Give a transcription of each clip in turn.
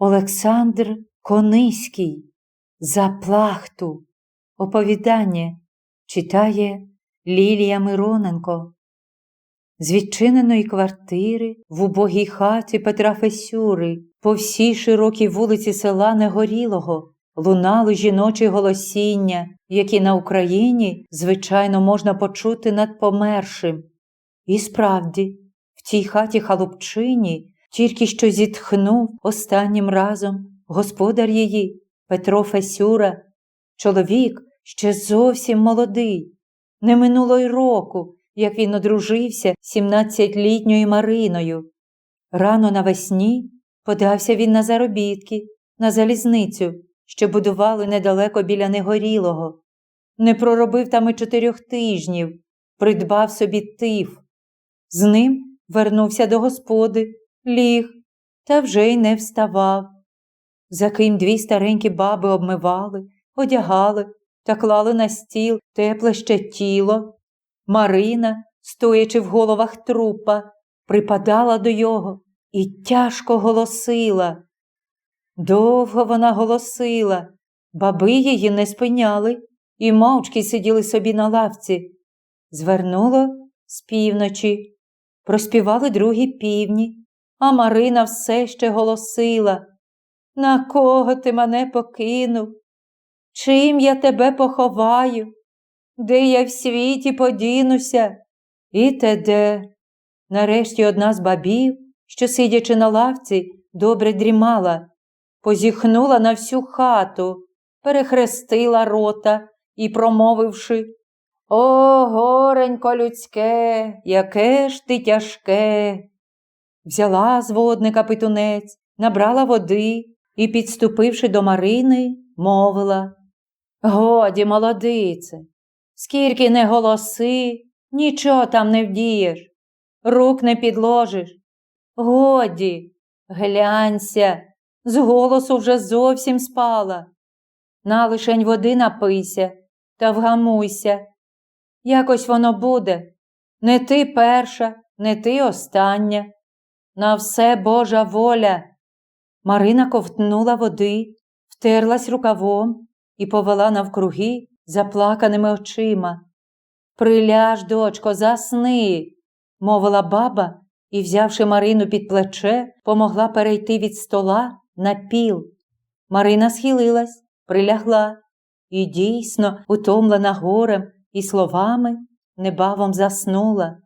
Олександр Кониський За плахту. Оповідання читає Лілія Мироненко. З відчиненої квартири в убогій хаті Петра Фесюри по всій широкій вулиці села Негорілого лунало жіночі голосіння, які на Україні, звичайно, можна почути над помершим. І справді, в цій хаті халупчині тільки що зітхнув останнім разом господар її Петро Фесюра, чоловік ще зовсім молодий. Не минуло й року, як він одружився сімнадцятилітньою Мариною. Рано навесні подався він на заробітки, на залізницю, що будували недалеко біля Негорілого. Не проробив там і чотирьох тижнів, придбав собі тиф. З ним вернувся до господи, ліг, та вже й не вставав. За ким дві старенькі баби обмивали, одягали та клали на стіл тепле ще тіло. Марина, стоячи в головах трупа, припадала до його і тяжко голосила. Довго вона голосила, баби її не спиняли і мовчки сиділи собі на лавці. Звернуло з півночі, проспівали другі півні, а Марина все ще голосила. На кого ти мене покинув? Чим я тебе поховаю? Де я в світі подінуся? І те де. Нарешті одна з бабів, що, сидячи на лавці, добре дрімала, позіхнула на всю хату, перехрестила рота і, промовивши О, горенько людське, яке ж ти тяжке. Взяла з водника питунець, набрала води і, підступивши до Марини, мовила Годі, молодице, скільки не голоси, нічого там не вдієш, рук не підложиш. Годі, глянься, з голосу вже зовсім спала. На лишень води напийся та вгамуйся. Якось воно буде. Не ти перша, не ти остання. На все Божа воля. Марина ковтнула води, втерлась рукавом і повела навкруги заплаканими очима. Приляж, дочко, засни, мовила баба і, взявши Марину під плече, помогла перейти від стола на піл. Марина схилилась, прилягла і, дійсно, утомлена горем і словами, небавом заснула.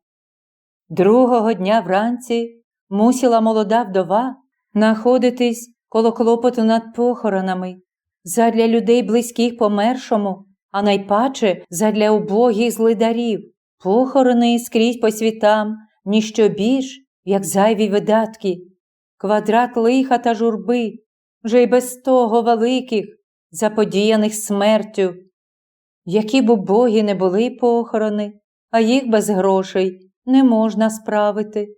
Другого дня вранці мусила молода вдова находитись коло клопоту над похоронами, задля людей близьких помершому, а найпаче задля убогих злидарів, похорони скрізь по світам, ніщо більш, як зайві видатки, квадрат лиха та журби, вже й без того великих, заподіяних смертю. Які б убогі не були похорони, а їх без грошей не можна справити.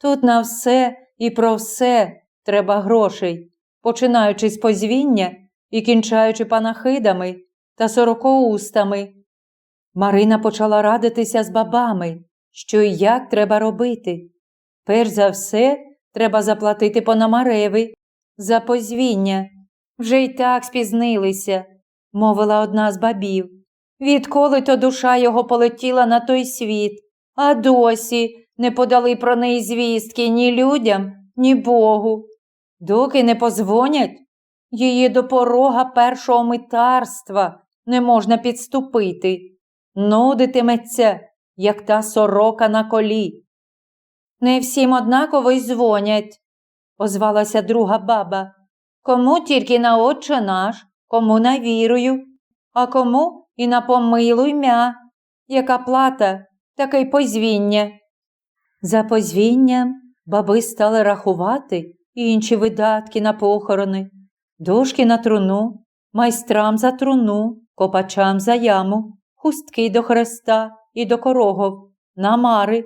Тут на все і про все треба грошей, починаючи з позвіння і кінчаючи панахидами та сорокоустами. Марина почала радитися з бабами, що і як треба робити. Перш за все, треба заплатити Пономареві за позвіння. Вже й так спізнилися, мовила одна з бабів. Відколи то душа його полетіла на той світ, а досі не подали про неї звістки ні людям, ні Богу. Доки не позвонять, її до порога першого митарства не можна підступити, нудитиметься, як та сорока на колі. Не всім однаково й дзвонять, озвалася друга баба. Кому тільки на отче наш, кому на вірою, а кому і на помилуй мя. Яка плата, таке й позвіння. За позвінням баби стали рахувати інші видатки на похорони, дошки на труну, майстрам за труну, копачам за яму, хустки до хреста і до корогов, намари,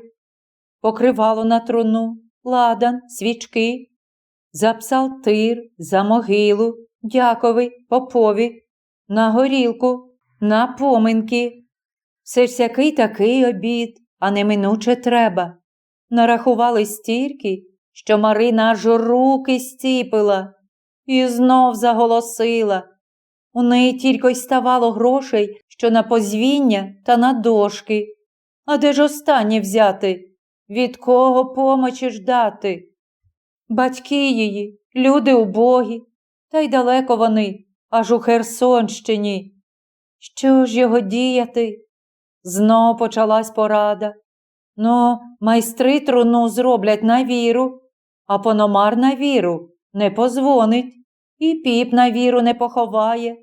покривало на труну, ладан, свічки, за псалтир, за могилу, дяковий, попові, на горілку, на поминки. Все всякий такий обід, а неминуче треба. Нарахували стільки, що Марина аж руки стіпила. і знов заголосила. У неї тільки й ставало грошей, що на позвіння та на дошки. А де ж останнє взяти? Від кого помочі ждати? Батьки її, люди убогі, та й далеко вони, аж у Херсонщині. Що ж його діяти? Знов почалась порада. Ну, майстри труну зроблять на віру, а пономар на віру не позвонить, і піп на віру не поховає.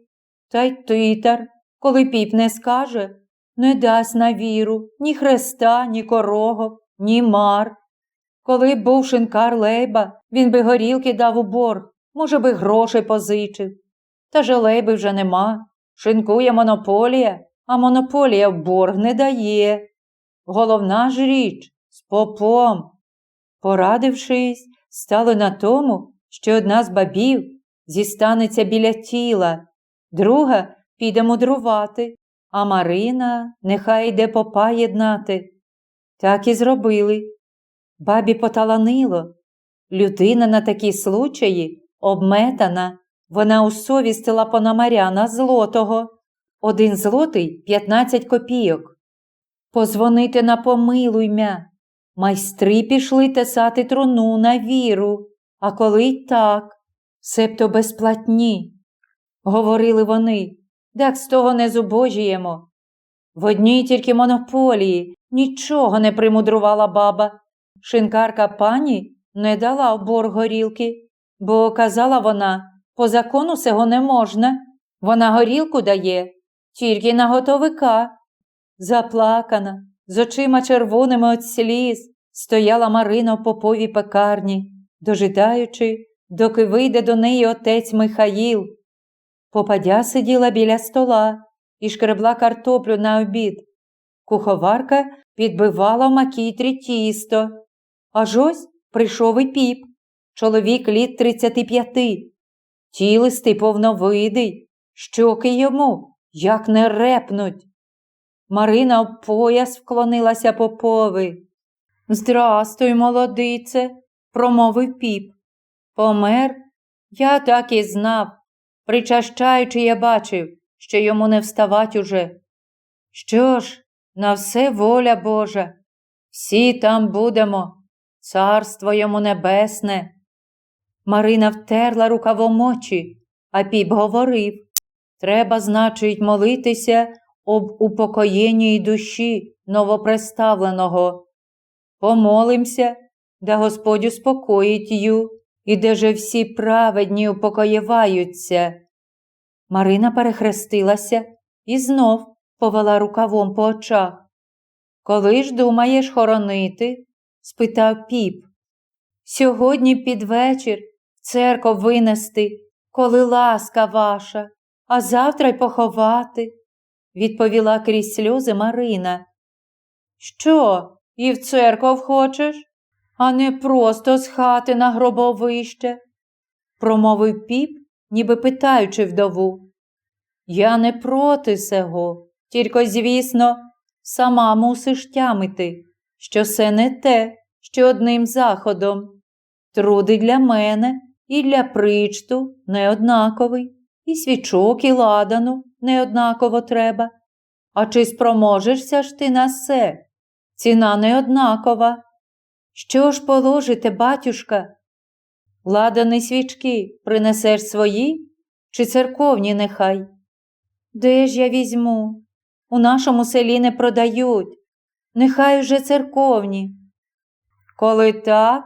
Та й титар, коли піп не скаже, не дасть на віру ні хреста, ні корого, ні мар. Коли б був шинкар Лейба, він би горілки дав у борг, може би грошей позичив. Та же Лейби вже нема. Шинкує монополія, а монополія в борг не дає. Головна ж річ з попом. Порадившись, стали на тому, що одна з бабів зістанеться біля тіла, друга піде мудрувати, а Марина нехай йде попа єднати. Так і зробили. Бабі поталанило. Людина на такі случаї обметана. Вона усовістила пономаря злотого. Один злотий п'ятнадцять копійок. Позвонити на помилуймя. Майстри пішли тесати труну на віру, а коли й так, себто безплатні. Говорили вони, так з того не зубожіємо. В одній тільки монополії нічого не примудрувала баба. Шинкарка пані не дала в борг горілки, бо казала вона, по закону сього не можна. Вона горілку дає тільки на готовика. Заплакана, з очима червоними від сліз, стояла Марина в поповій пекарні, дожидаючи, доки вийде до неї отець Михаїл. Попадя сиділа біля стола і шкребла картоплю на обід. Куховарка підбивала в макітрі тісто. Аж ось прийшов і піп, чоловік літ тридцяти п'яти. Тілистий повновидий, щоки йому, як не репнуть. Марина в пояс вклонилася попови. Здрастуй, молодице, промовив піп. Помер? Я так і знав. Причащаючи, я бачив, що йому не вставать уже. Що ж, на все воля Божа, всі там будемо, царство йому небесне. Марина втерла рукавом очі, а піп говорив треба, значить, молитися об упокоєнні душі новопреставленого. Помолимся, да Господь успокоїть ю, і де же всі праведні упокоєваються. Марина перехрестилася і знов повела рукавом по очах. Коли ж думаєш хоронити? спитав піп. Сьогодні під вечір церков винести, коли ласка ваша, а завтра й поховати, відповіла крізь сльози Марина. Що, і в церков хочеш, а не просто з хати на гробовище? промовив піп, ніби питаючи вдову. Я не проти сего, тільки, звісно, сама мусиш тямити, що це не те, що одним заходом. Труди для мене і для причту неоднаковий, і свічок, і ладану неоднаково треба. А чи спроможешся ж ти на все? Ціна неоднакова. Що ж положите, батюшка? Ладані свічки принесеш свої чи церковні нехай? Де ж я візьму? У нашому селі не продають, нехай уже церковні. Коли так,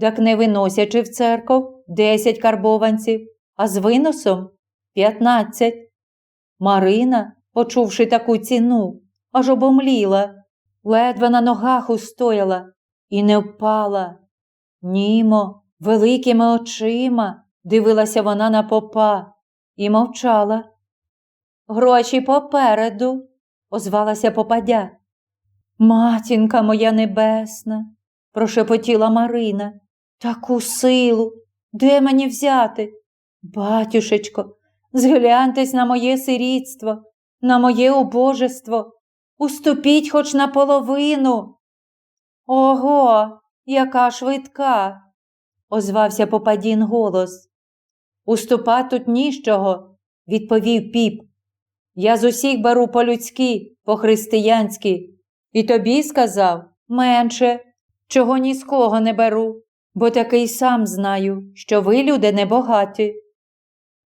так не виносячи в церков десять карбованців, а з виносом п'ятнадцять. Марина, почувши таку ціну, аж обомліла, ледве на ногах устояла і не впала. Німо, великими очима дивилася вона на попа і мовчала. Гроші попереду, озвалася попадя. Матінка моя небесна, прошепотіла Марина. Таку силу, де мені взяти? Батюшечко, згляньтесь на моє сирітство, на моє убожество, уступіть хоч наполовину. Ого, яка швидка, озвався попадін голос. Уступа тут ніщого, відповів піп. Я з усіх беру по-людськи, по-християнськи. І тобі сказав менше, чого ні з кого не беру, бо такий сам знаю, що ви, люди, небогаті.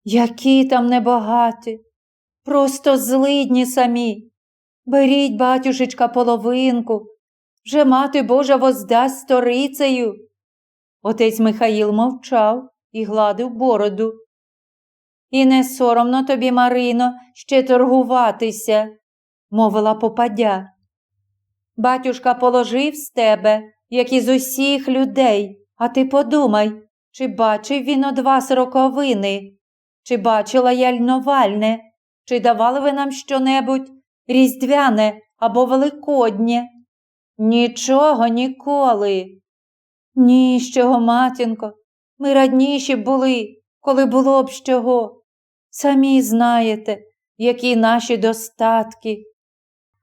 Які там небогаті, просто злидні самі. Беріть, батюшечка, половинку, вже мати Божа воздасть сторицею. Отець Михаїл мовчав і гладив бороду. І не соромно тобі, Марино, ще торгуватися, мовила попадя. Батюшка положив з тебе, як із усіх людей, а ти подумай, чи бачив він од вас роковини, чи бачила я льновальне, чи давали ви нам щонебудь різдвяне або великоднє? Нічого ніколи. Ні, чого, матінко, ми радніші були, коли було б чого. Самі знаєте, які наші достатки.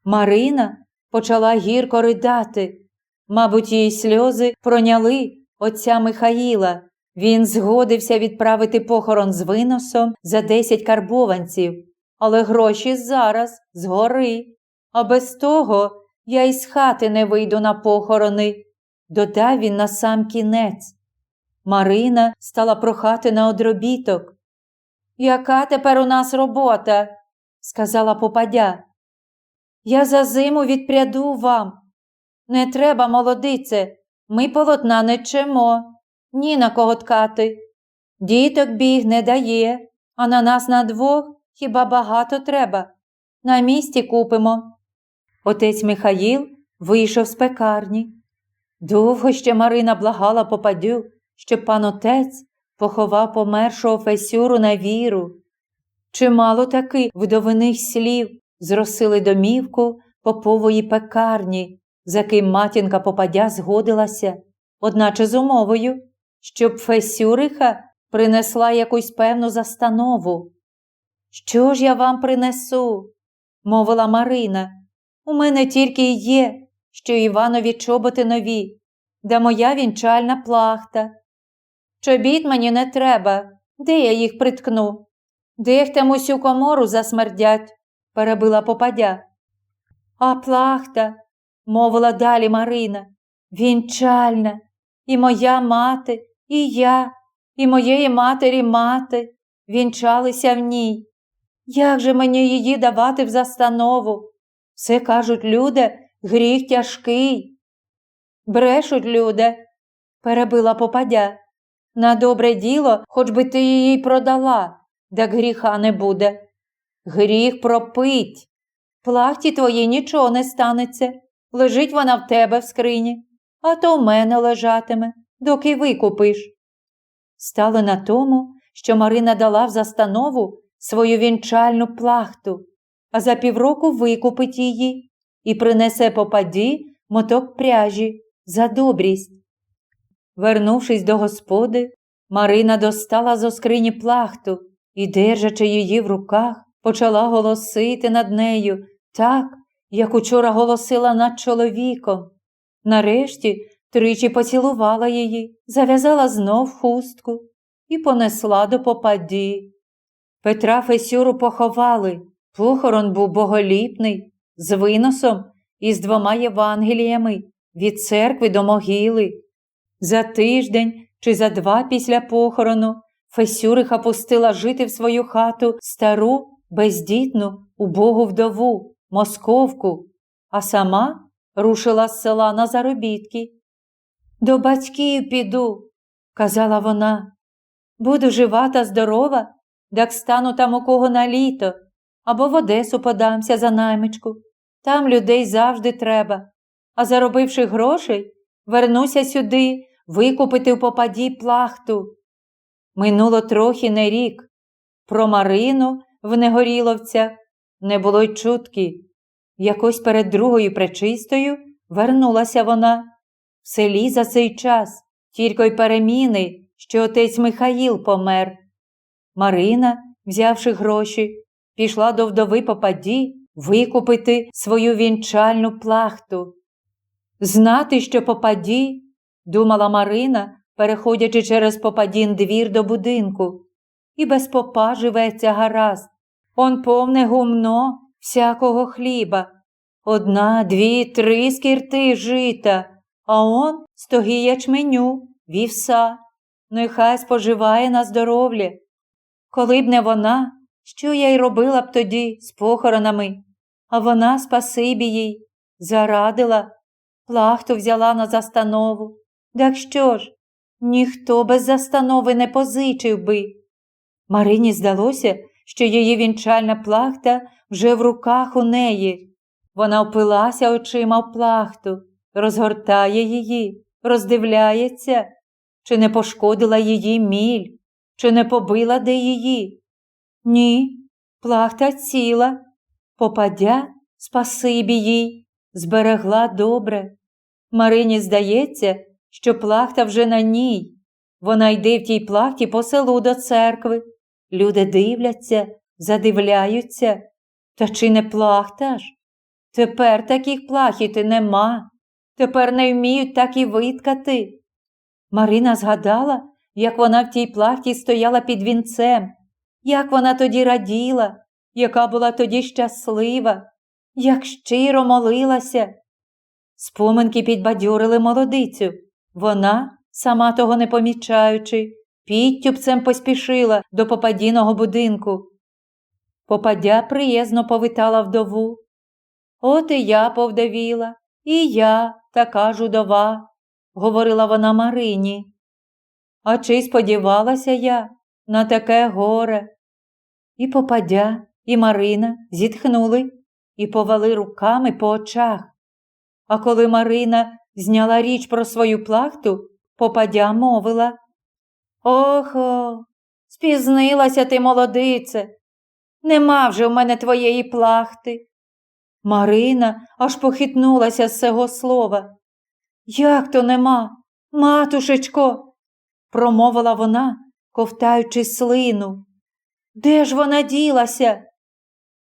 Марина почала гірко ридати. Мабуть, її сльози проняли отця Михаїла. Він згодився відправити похорон з виносом за десять карбованців, але гроші зараз згори. А без того я із хати не вийду на похорони, додав він на сам кінець. Марина стала прохати на одробіток. Яка тепер у нас робота? сказала попадя. Я за зиму відпряду вам. Не треба, молодице, ми полотна не чемо, ні на кого ткати. Діток біг не дає, а на нас на двох хіба багато треба. На місці купимо. Отець Михаїл вийшов з пекарні. Довго ще Марина благала попадю, щоб пан отець поховав помершого Фесюру на віру. Чимало таки вдовиних слів зросили домівку попової пекарні, за ким матінка попадя згодилася, одначе з умовою, щоб Фесюриха принесла якусь певну застанову. Що ж я вам принесу? мовила Марина. У мене тільки й є, що Іванові чоботи нові, да моя вінчальна плахта. Чобіт мені не треба, де я їх приткну? Дехтем усю комору засмердять, перебила попадя. А плахта, мовила далі Марина, вінчальна, і моя мати, і я, і моєї матері мати вінчалися в ній. Як же мені її давати в застанову? Все кажуть, люди, гріх тяжкий. Брешуть, люди, перебила попадя. На добре діло, хоч би ти її продала, так гріха не буде. Гріх пропить. Плахті твої нічого не станеться. Лежить вона в тебе в скрині, а то в мене лежатиме, доки викупиш. Стало на тому, що Марина дала в застанову свою вінчальну плахту, а за півроку викупить її і принесе попаді моток пряжі за добрість. Вернувшись до господи, Марина достала зо скрині плахту і, держачи її в руках, почала голосити над нею так, як учора голосила над чоловіком. Нарешті тричі поцілувала її, зав'язала знов хустку і понесла до попаді. Петра Фесюру поховали. Похорон був боголіпний, з виносом і з двома Євангеліями від церкви до могили. За тиждень чи за два після похорону Фесюриха пустила жити в свою хату стару, бездітну, убогу вдову, московку, а сама рушила з села на заробітки. До батьків піду, казала вона. Буду жива та здорова, так стану там у кого на літо, або в Одесу подамся за наймичку. Там людей завжди треба. А заробивши грошей, вернуся сюди викупити в попаді плахту. Минуло трохи не рік. Про Марину в Негоріловцях не було й чутки. Якось перед другою пречистою вернулася вона. В селі за цей час тільки й переміни, що отець Михаїл помер. Марина, взявши гроші, пішла до вдови попаді викупити свою вінчальну плахту. Знати, що попаді, думала Марина, переходячи через попадін двір до будинку, і без попа живеться гаразд. Он повне гумно всякого хліба. Одна, дві, три скірти жита, а он стоги ячменю, вівса. Нехай споживає на здоров'я. Коли б не вона, що я й робила б тоді з похоронами? А вона, спасибі їй, зарадила, плахту взяла на застанову. Так що ж, ніхто без застанови не позичив би. Марині здалося, що її вінчальна плахта вже в руках у неї. Вона впилася очима в плахту, розгортає її, роздивляється, чи не пошкодила її міль, чи не побила де її. Ні, плахта ціла, попадя, спасибі їй, зберегла добре. Марині здається, що плахта вже на ній. Вона йде в тій плахті по селу до церкви. Люди дивляться, задивляються. Та чи не плахта ж? Тепер таких плахіти нема. Тепер не вміють так і виткати. Марина згадала, як вона в тій плахті стояла під вінцем, як вона тоді раділа, яка була тоді щаслива, як щиро молилася. Споминки підбадьорили молодицю. Вона, сама того не помічаючи, підтюбцем поспішила до попадіного будинку. Попадя приязно повитала вдову. От і я повдовіла, і я така ж удова, говорила вона Марині. А чи сподівалася я на таке горе? І попадя, і Марина зітхнули і повели руками по очах. А коли Марина зняла річ про свою плахту, попадя мовила. Охо, спізнилася ти, молодице. Нема вже в мене твоєї плахти. Марина аж похитнулася з цього слова. Як то нема, матушечко, промовила вона, ковтаючи слину. Де ж вона ділася?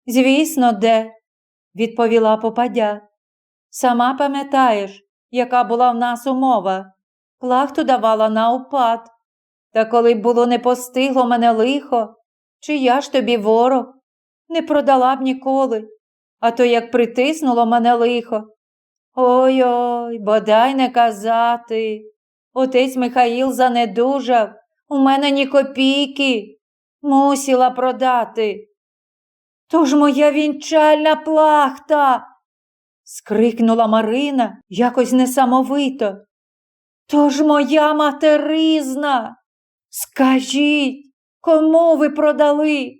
Звісно, де, відповіла попадя. Сама пам'ятаєш, яка була в нас умова. Плахту давала на упад. Та коли б було не постигло мене лихо, чи я ж тобі ворог, не продала б ніколи, а то як притиснуло мене лихо. Ой ой, бодай не казати. Отець Михаїл занедужав, у мене ні копійки, мусила продати. Тож моя вінчальна плахта. скрикнула Марина якось несамовито. Тож моя материзна. Скажіть, кому ви продали?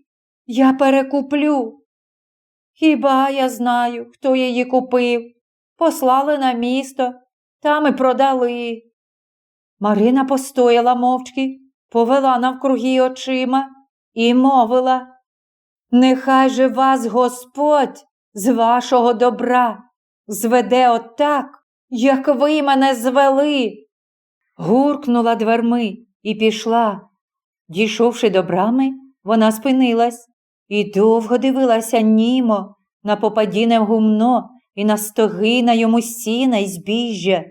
Я перекуплю. Хіба я знаю, хто її купив? Послали на місто, там і продали. Марина постояла мовчки, повела навкруги очима і мовила. Нехай же вас Господь з вашого добра зведе отак, як ви мене звели. Гуркнула дверми і пішла. Дійшовши до брами, вона спинилась і довго дивилася німо на попадіне гумно і на стоги на йому сіна й збіжжя.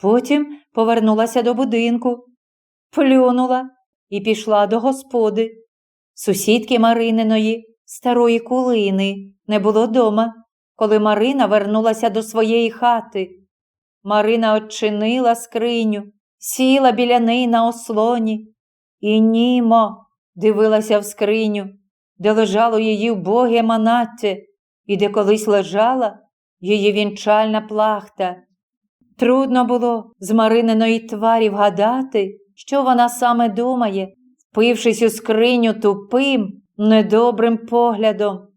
Потім повернулася до будинку, плюнула і пішла до господи. Сусідки Марининої, старої кулини, не було дома, коли Марина вернулася до своєї хати. Марина очинила скриню, сіла біля неї на ослоні і німо дивилася в скриню, де лежало її вбоге манаття і де колись лежала її вінчальна плахта. Трудно було з Марининої тварі вгадати, що вона саме думає, впившись у скриню тупим, недобрим поглядом.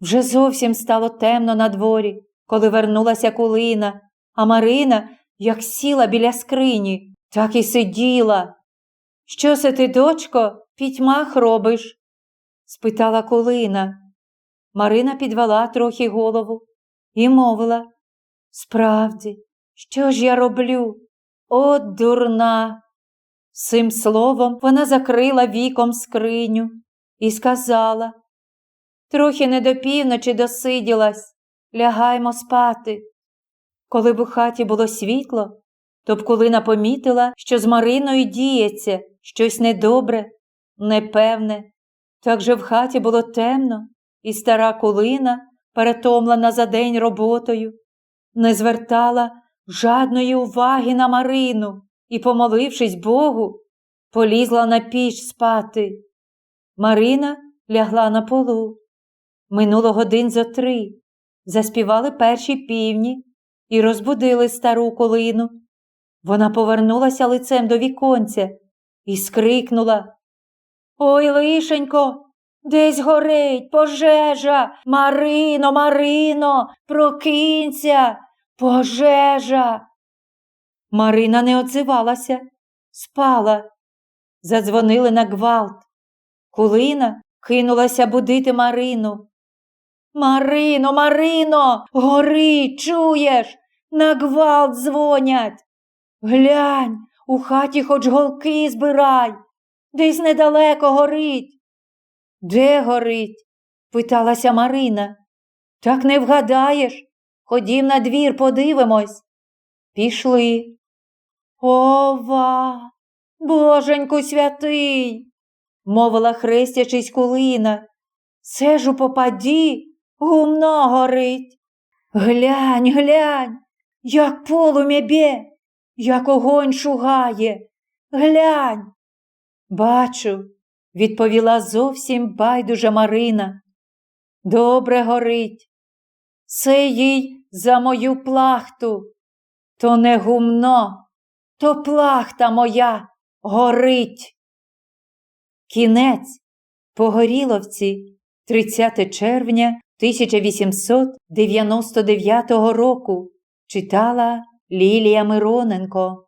Вже зовсім стало темно на дворі, коли вернулася кулина, а Марина, як сіла біля скрині, так і сиділа. Що се ти, дочко, пітьмах робиш? спитала кулина. Марина підвела трохи голову і мовила Справді, що ж я роблю? От дурна. Цим словом вона закрила віком скриню і сказала Трохи не до півночі досиділась, лягаймо спати. Коли б у хаті було світло, то б Кулина помітила, що з Мариною діється щось недобре, непевне. Так же в хаті було темно, і стара кулина, перетомлена за день роботою, не звертала жадної уваги на Марину і, помолившись Богу, полізла на піч спати. Марина лягла на полу. Минуло годин зо три. Заспівали перші півні і розбудили стару колину. Вона повернулася лицем до віконця і скрикнула. Ой, лишенько, десь горить пожежа. Марино, Марино, прокинься, пожежа. Марина не отзивалася, спала. Задзвонили на гвалт. Кулина кинулася будити Марину. Марино, Марино, гори, чуєш? На гвалт дзвонять. Глянь, у хаті хоч голки збирай, десь недалеко горить. Де горить? питалася Марина. Так не вгадаєш. Ходім на двір, подивимось. Пішли. Ова, боженьку святий, мовила хрестячись кулина. Це ж у попаді гумно горить. Глянь, глянь, як полум'я бє, як огонь шугає. Глянь. Бачу, відповіла зовсім байдужа Марина. Добре горить. Це їй за мою плахту. То не гумно, то плахта моя горить. Кінець Погоріловці 30 червня 1899 року читала Лілія Мироненко.